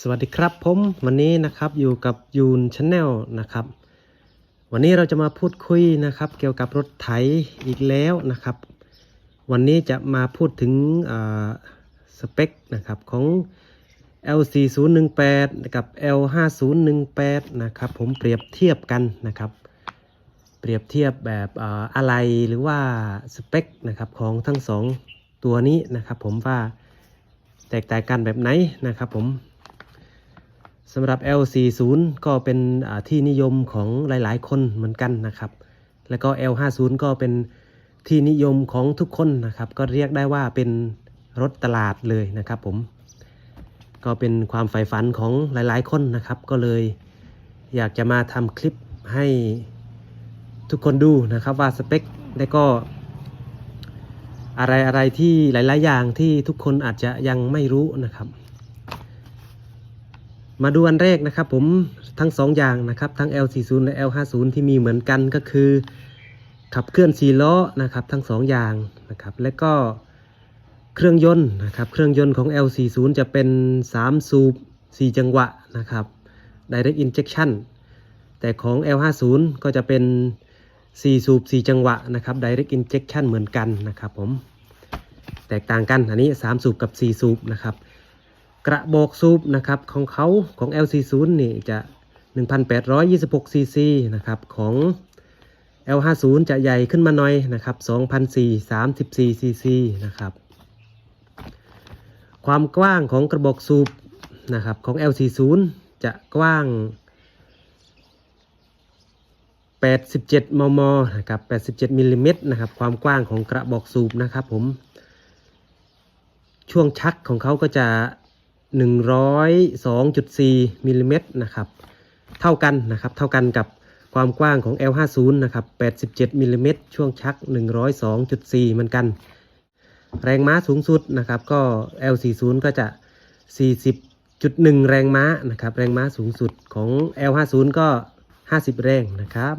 สวัสดีครับผมวันนี้นะครับอยู่กับยูนชาแนลนะครับ วันนี้เราจะมาพูดคุยนะครับ เกี่ยวกับรถไถอีกแล้วนะครับ วันนี้จะมาพูดถึงสเปคนะครับของ L4018 กับ L5018 นะครับผมเปรียบเทียบกันนะครับ เปรียบเทียบแบบออะไรหรือว่าสเปคนะครับของทั้งสองตัวนี้นะครับผมว่าแตกต่างกันแบบไหนนะครับผม สำหรับ L40 ก็เป็นที่นิยมของหลายๆ คนเหมือนกันนะครับ แล้วก็ L50 ก็เป็นที่นิยมของทุกคนนะครับ ก็เรียกได้ว่าเป็นรถตลาดเลยนะครับผม ก็เป็นความใฝ่ฝันของหลายๆ คนนะครับ ก็เลยอยากจะมาทำคลิปให้ทุกคนดูนะครับว่าสเปคและก็อะไรอะไรที่หลาย ๆ อย่างที่ทุกคนอาจจะยังไม่รู้นะครับ มาดูอันแรกนะครับผมทั้งสองอย่างนะครับ ทั้ง L40 และ L50 ที่มีเหมือนกันก็คือ ขับเคลื่อน4ล้อนะครับ ทั้งสองอย่างนะครับ และก็เครื่องยนต์นะครับ เครื่องยนต์ของ L40 จะเป็น 3 สูบ 4 จังหวะนะครับ Direct Injection แต่ของ L50 ก็จะเป็น 4 สูบ 4 จังหวะนะครับ Direct Injection เหมือนกันนะครับผม แตกต่างกันอันนี้ 3 สูบกับ 4 สูบนะครับ กระบอกสูบนะครับของเขาของ L40 นี่จะ 1,826ซีซีนะครับของ L50 จะใหญ่ขึ้นมาหน่อยนะครับ2,434ซีซีนะครับ ความกว้างของกระบอกสูบนะครับของ L40 จะกว้าง 87 มม นะครับ 87มิลลิเมตรนะครับ ความกว้างของกระบอกสูบนะครับผม ช่วงชักของเขาก็จะ 102.4มิลลิเมตรนะครับเท่ากันนะครับเท่ากันกับความกว้างของ L50 นะครับ87มิลลิเมตรช่วงชัก 102.4เหมือนกัน แรงม้าสูงสุดนะครับก็ L40 ก็จะ 40.1 แรงม้านะครับแรงม้าสูงสุดของ L50 ก็ 50 แรงนะครับ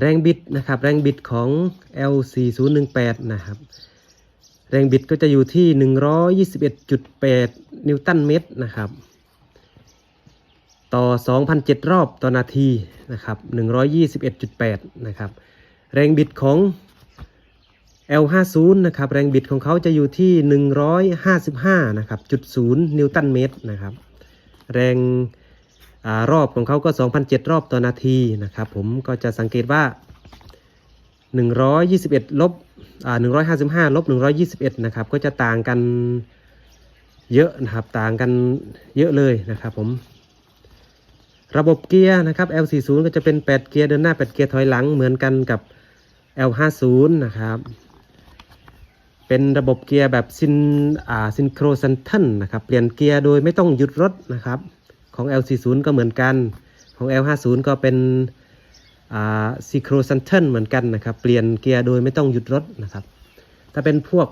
แรงบิดนะครับแรงบิดของ L4018 นะครับ แรงบิดก็จะอยู่ที่ 121.8 นิวตันเมตรนะครับ ต่อ 2,007 รอบต่อนาทีนะครับ 121.8 นะครับ แรงบิดของ L50 นะครับ แรงบิดของเขาจะอยู่ที่ 155 นะครับจุด0นิวตันเมตรนะครับ แรงอรอบของเขาก็ 2,007 รอบต่อนาทีนะครับ ผมก็จะสังเกตว่า 121ลบอ่า155ลบ121นะครับก็จะต่างกันเยอะนะครับต่างกันเยอะเลยนะครับผมระบบเกียร์นะครับ L40 ก็จะเป็น 8 เกียร์เดินหน้า 8 เกียร์ถอยหลังเหมือนกันกับ L50 นะครับเป็นระบบเกียร์แบบซินอ่าซินโครซันทันนะครับเปลี่ยนเกียร์โดยไม่ต้องหยุดรถนะครับของ L40 ก็เหมือนกันของ L50 ก็เป็น ซิโครซันเทันเหมือนกันนะครับ เปลี่ยนเกียร์โดยไม่ต้องหยุดรถนะครับ ถ้าเป็นพวก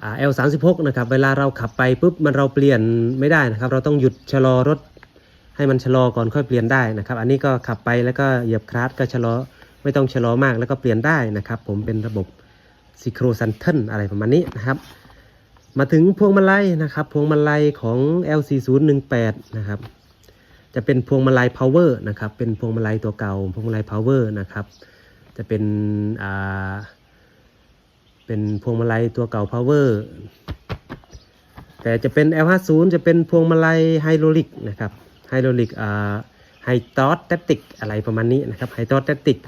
เอ่า L36 นะครับ เวลาเราขับไปปุ๊บมันเราเปลี่ยนไม่ได้นะครับ เราต้องหยุดชะลอรถ ให้มันชะลอก่อนค่อยเปลี่ยนได้นะครับ อันนี้ก็ขับไปแล้วก็เหยียบคลาสก็ชะลอไม่ต้องชะลอมากแล้วก็เปลี่ยนได้นะครับ ผมเป็นระบบซิโครซันเทันอะไรประมาณนี้นะครับ มาถึงพวงมาลัยนะครับ พวงมาลัยของ L4018 นะครับ จะเป็นพวงมาลัย power นะครับ เป็นพวงมาลัยตัวเก่า พวงมาลัย power นะครับ จะเป็นอ่าเป็นพวงมาลัยตัวเก่า power แต่จะเป็น L50 จะเป็นพวงมาลัยไฮดรอลิกนะครับ ไฮดรอลิกอ่าไฮตอสแตติกอะไรประมาณนี้นะครับ ไฮตอสแตติก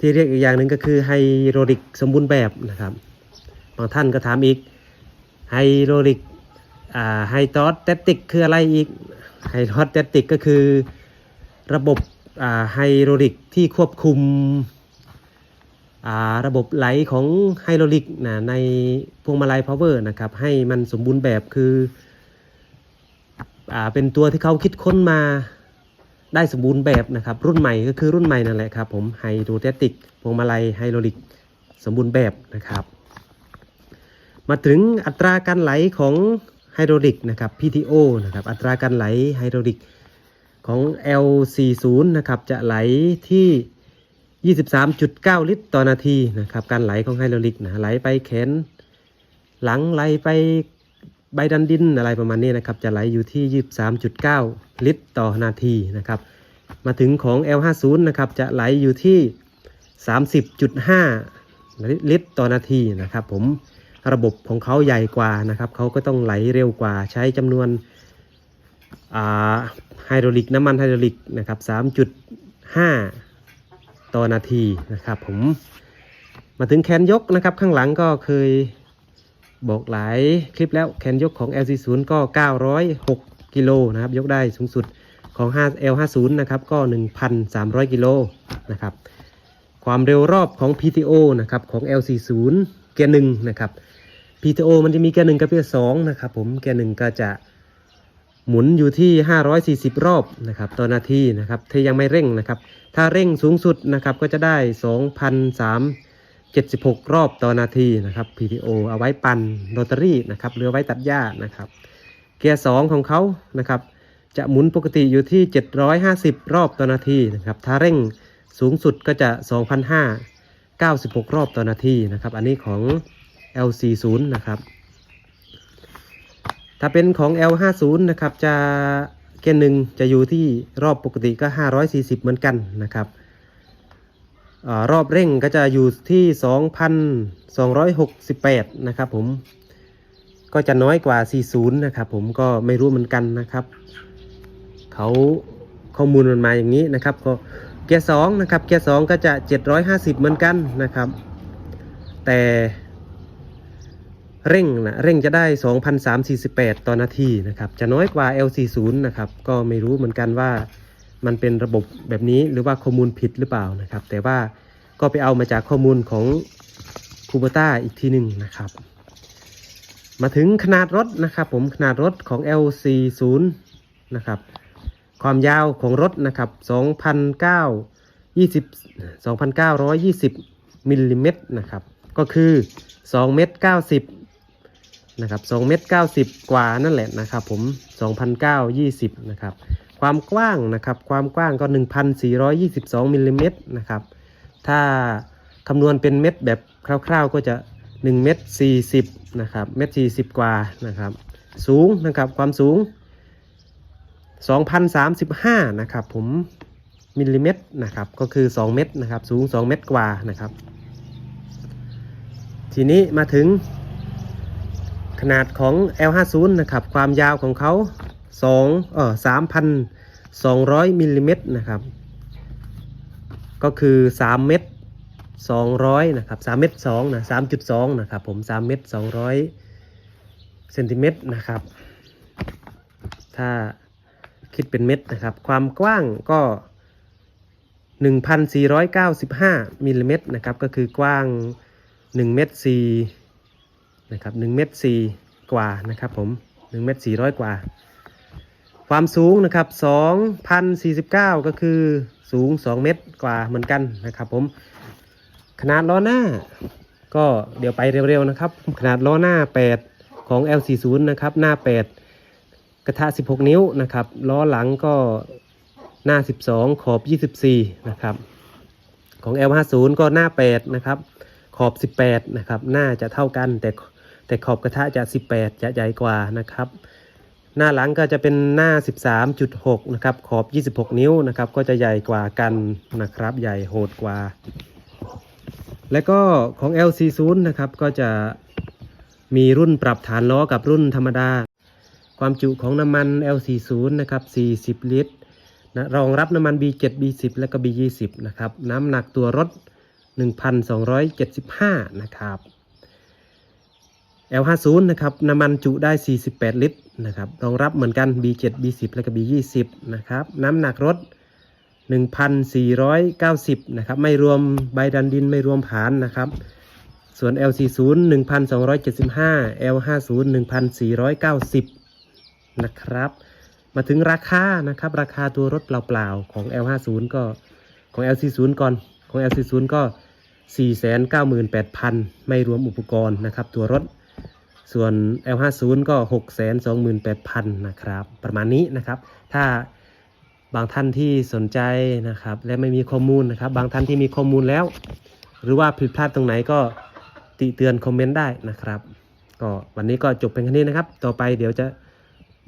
ที่เรียกอีกอย่างหนึ่งก็คือไฮดรอลิกสมบูรณ์แบบนะครับ บางท่านก็ถามอีกไฮดรอลิก ไฮตอสแตติกคืออะไรอีกไฮดรอสแตติกก็คือระบบไฮดรอลิกที่ควบคุมระบบไหลของไฮดรอลิกนะในพวงมาลัยพาวเวอร์นะครับให้มันสมบูรณ์แบบคืออเป็นตัวที่เขาคิดค้นมาได้สมบูรณ์แบบนะครับ รุ่นใหม่ก็คือรุ่นใหม่นั่นแหละครับผมไฮโดรแตติกพวงมาลัยไฮดรอลิกสมบูรณ์แบบนะครับ มาถึงอัตราการไหลของ ไฮดรอลิกนะครับ PTO นะครับอัตราการไหลไฮดรอลิกของ L40 นะครับจะไหลที่ 23.9 ลิตรต่อนาทีนะครับการไหลของไฮดรอลิกนะไหลไปแขนหลังไหลไปใบดันดินอะไรประมาณนี้นะครับจะไหลอยู่ที่ 23.9 ลิตรต่อนาทีนะครับมาถึงของ L50 นะครับจะไหลอยู่ที่ 30.5 ลิตรต่อนาทีนะครับผม ระบบของเขาใหญ่กว่านะครับเขาก็ต้องไหลเร็วกว่าใช้จำนวนไฮดรอลิกน้ำมันไฮดรอลิกนะครับ3.5 ต่อนาทีนะครับผมมาถึงแขนยกนะครับข้างหลังก็เคยบอกหลายคลิปแล้วแขนยกของ LC0 ก็ 906 กิโลนะครับยกได้สูงสุดของ L50 นะครับก็ 1,300 กิโลนะครับความเร็วรอบของ PTO นะครับของ L40 เกียร์หนึ่งนะครับ PTO มันจะมีเกียร์หนึ่งกับเกียร์สองนะครับผมเกียร์หนึ่งก็จะหมุนอยู่ที่ 540 รอบนะครับต่อนาทีนะครับถ้ายังไม่เร่งนะครับ ถ้าเร่งสูงสุดนะครับก็จะได้ 2,376 รอบต่อนาทีนะครับ PTO เอาไว้ปั่นโรตารี่นะครับหรือเอาไว้ตัดหญ้านะครับเกียร์สองของเขานะครับ จะหมุนปกติอยู่ที่ 750 รอบต่อนาทีนะครับถ้าเร่งสูงสุดก็จะ 2,596 รอบต่อนาทีนะครับ อันนี้ของ L40 นะครับ ถ้าเป็นของ L50 นะครับ จะเกียร์หนึ่งจะอยู่ที่รอบปกติก็ 540 เหมือนกันนะครับอารอบเร่งก็จะอยู่ที่ 2,268 นะครับผม ก็จะน้อยกว่า 40 นะครับผมก็ไม่รู้เหมือนกันนะครับ เขาข้อมูลมันมาอย่างนี้นะครับก็เกียร์สองนะครับเกียร์สองก็จะ 750 เหมือนกันนะครับ แต่ เร่งนะเร่งจะได้ 2,348 ต่อนาทีนะครับ จะน้อยกว่า L40 นะครับ ก็ไม่รู้เหมือนกันว่ามันเป็นระบบแบบนี้หรือว่าข้อมูลผิดหรือเปล่านะครับ แต่ว่าก็ไปเอามาจากข้อมูลของคูเบต้าอีกทีหนึ่งนะครับ มาถึงขนาดรถนะครับผมขนาดรถของ L40 นะครับ ความยาวของรถนะครับ2,920 2,920มิลลิเมตรนะครับ ก็คือ2เมตร90 นะครับ2เมตร90กว่านั่นแหละนะครับผม2,920นะครับความกว้างนะครับความกว้างก็1,422มิลลิเมตรนะครับถ้าคำนวณเป็นเม็ดแบบคร่าวๆก็จะ1เมตร40นะครับเมตร40กว่านะครับสูงนะครับความสูง2,035นะครับผมมิลลิเมตรนะครับก็คือ2เมตรนะครับสูง2เมตรกว่านะครับทีนี้มาถึง ขนาดของ L50 นะครับ ความยาวของเขา2เออ3,200มิลลิเมตรนะครับ ก็คือ 3 เมตร 200 นะครับ 3 เมตร2นะ3.2 นะครับผม 3 เมตร 200เซนติเมตรนะครับ ถ้าคิดเป็นเม็ดนะครับ ความกว้างก็ 1,495มิลลิเมตรนะครับ ก็คือกว้าง 1 เมตร4 นะครับ1เมตร4กว่านะครับผม1เมตร400กว่า ความสูงนะครับ2,049ก็คือสูง2เมตรกว่าเหมือนกันนะครับผมขนาดล้อหน้า ก็เดี๋ยวไปเร็วๆนะครับ ขนาดล้อหน้า8ของ L40 นะครับหน้า8กระทะ16นิ้วนะครับล้อหลังก็หน้า 12 ขอบ 24 นะครับ ของ L50 ก็หน้า 8 นะครับ ขอบ 18 นะครับ หน้าจะเท่ากันแต่ แต่ขอบกระทะจะ 18 จะใหญ่กว่านะครับ หน้าหลังก็จะเป็นหน้า 13.6 นะครับ ขอบ 26 นิ้วนะครับ ก็จะใหญ่กว่ากันนะครับ ใหญ่โหดกว่า แล้วก็ของ L40 นะครับ ก็จะมีรุ่นปรับฐานล้อกับรุ่นธรรมดา ความจุของน้ำมัน L40 นะครับ 40 ลิตรนะรองรับน้ำมัน B7 B10 และก็ B20 นะครับ น้ำหนักตัวรถ 1,275 นะครับ L50 นะครับน้ำมันจุได้ 48 ลิตรนะครับรองรับเหมือนกัน B7 B10 และก็ B20 นะครับน้ำหนักรถ 1,490นะครับไม่รวมใบดันดินไม่รวมผานนะครับส่วน L40 1,275 L50 1,490นะครับมาถึงราคานะครับราคาตัวรถเปล่าๆของ L50 ก็ของ L40 ก่อนของ L40 ก็498,000 ไม่รวมอุปกรณ์นะครับ ตัวรถ ส่วน L50 ก็ 628,000นะครับ ประมาณนี้นะครับ ถ้าบางท่านที่สนใจนะครับ และไม่มีข้อมูลนะครับ บางท่านที่มีข้อมูลแล้ว หรือว่าผิดพลาดตรงไหนก็ติเตือนคอมเมนต์ได้นะครับ ก็วันนี้ก็จบเป็นแค่นี้นะครับ ต่อไปเดี๋ยวจะ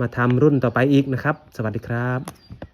มาทำรุ่นต่อไปอีกนะครับ สวัสดีครับ